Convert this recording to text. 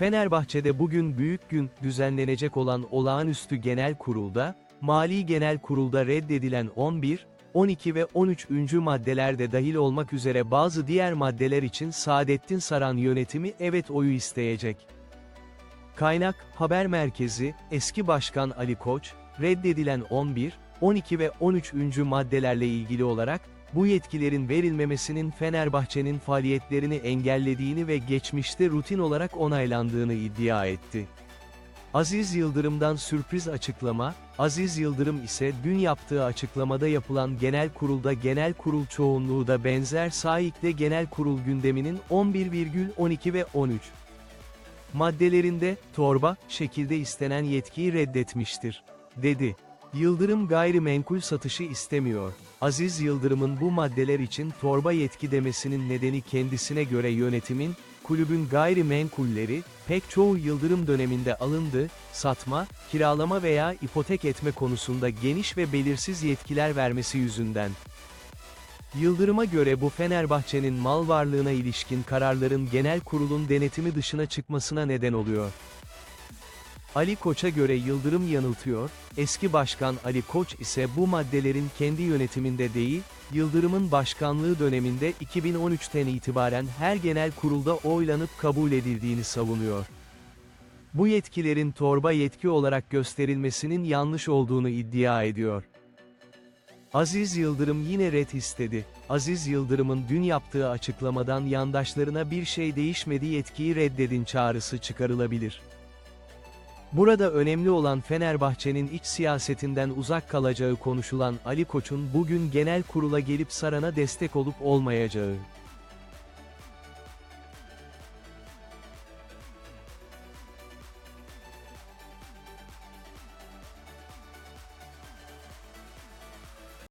Fenerbahçe'de bugün büyük gün düzenlenecek olan olağanüstü genel kurulda, Mali Genel Kurulda reddedilen 11, 12 ve 13. maddeler de dahil olmak üzere bazı diğer maddeler için Saadettin Saran yönetimi evet oyu isteyecek. Kaynak, Haber Merkezi, eski başkan Ali Koç, reddedilen 11, 12 ve 13. maddelerle ilgili olarak, bu yetkilerin verilmemesinin Fenerbahçe'nin faaliyetlerini engellediğini ve geçmişte rutin olarak onaylandığını iddia etti. Aziz Yıldırım'dan sürpriz açıklama, Aziz Yıldırım ise dün yaptığı açıklamada yapılan genel kurulda genel kurul çoğunluğu da benzer sahikle genel kurul gündeminin 11,12 ve 13 maddelerinde, torba, şekilde istenen yetkiyi reddetmiştir, dedi. Yıldırım gayrimenkul satışı istemiyor. Aziz Yıldırım'ın bu maddeler için torba yetki demesinin nedeni kendisine göre yönetimin, kulübün gayrimenkulleri, pek çoğu Yıldırım döneminde alındı, satma, kiralama veya ipotek etme konusunda geniş ve belirsiz yetkiler vermesi yüzünden. Yıldırım'a göre bu Fenerbahçe'nin mal varlığına ilişkin kararların genel kurulun denetimi dışına çıkmasına neden oluyor. Ali Koç'a göre Yıldırım yanıltıyor, eski başkan Ali Koç ise bu maddelerin kendi yönetiminde değil, Yıldırım'ın başkanlığı döneminde 2013'ten itibaren her genel kurulda oylanıp kabul edildiğini savunuyor. Bu yetkilerin torba yetki olarak gösterilmesinin yanlış olduğunu iddia ediyor. Aziz Yıldırım yine ret istedi. Aziz Yıldırım'ın dün yaptığı açıklamadan yandaşlarına bir şey değişmedi yetkiyi reddedin çağrısı çıkarılabilir. Burada önemli olan Fenerbahçe'nin iç siyasetinden uzak kalacağı konuşulan Ali Koç'un bugün genel kurula gelip Saran'a destek olup olmayacağı.